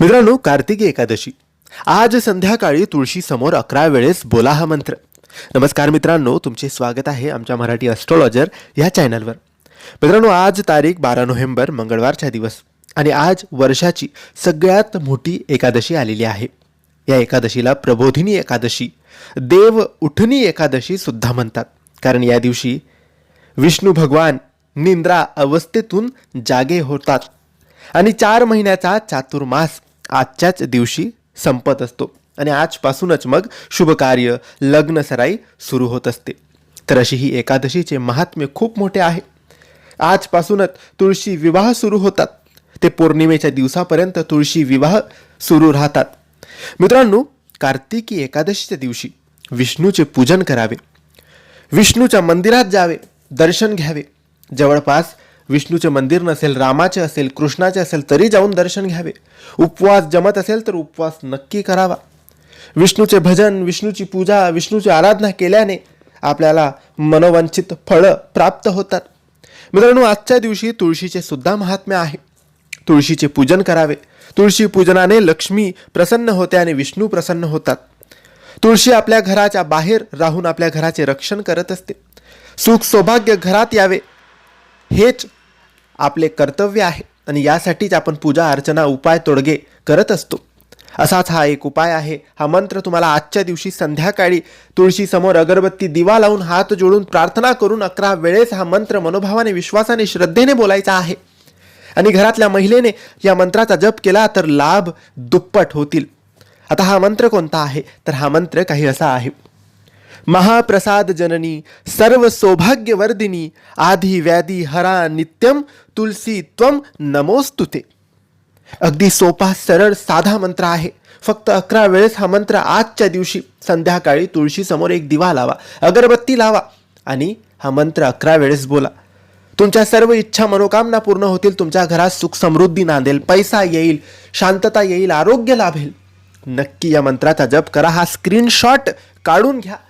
मित्रांनो कार्तिकी एकादशी. आज संध्याकाळी तुळशी समोर अकरा वेळेस बोला हा मंत्र. नमस्कार मित्रांनो तुमचे स्वागत आहे आमच्या मराठी ॲस्ट्रॉलॉजर या चॅनलवर मित्रांनो आज तारीख बारा नोव्हेंबर मंगळवारचा दिवस. आणि आज वर्षाची सगळ्यात मोठी एकादशी आलेली आहे. या एकादशीला प्रबोधिनी एकादशी देव उठणी एकादशी सुद्धा म्हणतात. कारण या दिवशी विष्णू भगवान निंद्रा अवस्थेतून जागे होतात. आणि चार महिन्याचा चातुर्मास आजच्याच दिवशी संपत असतो. आणि आजपासूनच मग शुभकार्य लग्न सराई सुरू होत असते. तर अशी ही एकादशीचे महात्म्य खूप मोठे आहे. आजपासूनच तुळशी विवाह सुरू होतात. ते पौर्णिमेच्या दिवसापर्यंत तुळशी विवाह सुरू राहतात. मित्रांनो कार्तिकी एकादशीच्या दिवशी विष्णूचे पूजन करावे. विष्णूच्या मंदिरात जावे दर्शन घ्यावे. जवळपास विष्णूचे मंदिर नसेल रामाचे असेल कृष्णाचे असेल तरी जाऊन दर्शन घ्यावे. उपवास जमत असेल तर उपवास नक्की करावा. विष्णूचे भजन विष्णूची पूजा विष्णूची आराधना केल्याने आपल्याला मनोवांछित फळं प्राप्त होतात. मित्रांनो आजच्या दिवशी तुळशीचे सुद्धा महात्म्य आहे. तुळशीचे पूजन करावे. तुळशी पूजनाने लक्ष्मी प्रसन्न होते आणि विष्णू प्रसन्न होतात. तुळशी आपल्या घराच्या बाहेर राहून आपल्या घराचे रक्षण करत असते. सुख सौभाग्य घरात यावे. हेच आपले कर्तव्य आहे आणि यासाठीच आपण पूजा अर्चना उपाय तोडगे करत असतो. असाच हा एक उपाय आहे. हा मंत्र तुम्हाला आजच्या दिवशी संध्याकाळी तुळशीसमोर अगरबत्ती दिवा लावून हात जोडून प्रार्थना करून अकरा वेळेस हा मंत्र मनोभावाने विश्वासाने श्रद्धेने बोलायचा आहे. आणि घरातल्या महिलेने या मंत्राचा जप केला तर लाभ दुप्पट होतील. आता हा मंत्र कोणता आहे? तर हा मंत्र काही असा आहे. महाप्रसाद जननी सर्व सौभाग्यवर्धिनी आधी व्याधी हरा नित्यम तुलसी त्वम नमोस्तुते अगदी सोपा सरळ साधा मंत्र आहे. फक्त अकरा वेळेस हा मंत्र आजच्या दिवशी संध्याकाळी तुळशीसमोर एक दिवा लावा अगरबत्ती लावा आणि हा मंत्र अकरा वेळेस बोला. तुमच्या सर्व इच्छा मनोकामना पूर्ण होतील तुमच्या घरात सुख समृद्धी नांदेल पैसा येईल शांतता येईल आरोग्य लाभेल. नक्की या मंत्राचा जप करा हा स्क्रीनशॉट काढून घ्या.